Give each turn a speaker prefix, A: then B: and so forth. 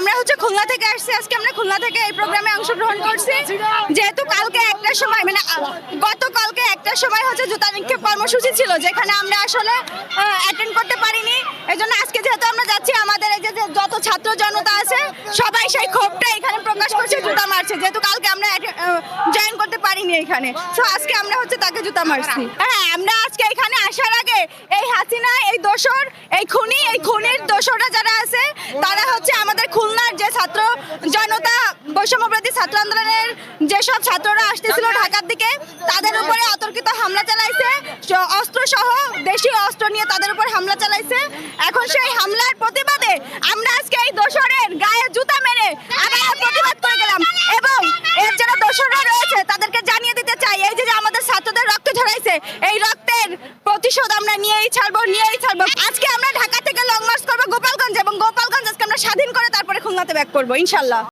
A: আমরা হচ্ছে খুলনা থেকে আসছি। আজকে আমরা খুলনা থেকে এই প্রোগ্রামে অংশগ্রহণ করছি। যেহেতু কালকে একটা সময় মানে গতকালকে একটা সময় হচ্ছে জুতা নিক্ষেপ কর্মসূচি ছিল, যেখানে আমরা আসলে অ্যাটেন্ড করতে পারিনি। এই জন্য আজকে যেহেতু আমরা যাচ্ছি, আমাদের এই যে যত ছাত্র জনতা আছে, সবাই সেই ক্ষোভটা এখানে প্রকাশ করছে, জুতা মারছে। যেহেতু কালকে আমরা জয়েন করতে পারিনি এখানে। তো আজকে আমরা হচ্ছে তাকে জুতা মারছি। হ্যাঁ আমরা আজকে এখানে আসার আগে এই হাসিনা, এই দোসর, এই খুনি, এই খুনির দোসররা যারা আছে তারা হচ্ছে আমাদের খুলনার যে ছাত্র জনতা বৈষম্যপ্রতি ছাত্র আন্দোলনের যেসব ছাত্ররা আসতেছিল ঢাকার দিকে তাদের উপরে অতর্কিত হামলা চালাইছে। অস্ত্র সহ দেশীয় অস্ত্র নিয়ে তাদের উপর হামলা চালাইছে। এখন সেই হামলার প্রতিবাদে আমরা আজকে এই দোসরের গায়ে জুতা মেরে আবার প্রতিবাদ করে গেলাম। এবং এর যারা দোসররা রয়েছে তাদেরকে জানিয়ে দিতে চাই এই যে আমাদের ছাত্রদের রক্ত ঝরাইছে এই রক্তের প্রতিশোধ আমরা নিয়েই ছাড়বো নিয়েই ছাড়বো। আজকে আমরা ঢাকা থেকে লং মার্চ করব গোপালগঞ্জ এবং গোপালগঞ্জ আজকে আমরা স্বাধীন করে খুলনাতে ব্যাক করব ইনশাল্লাহ।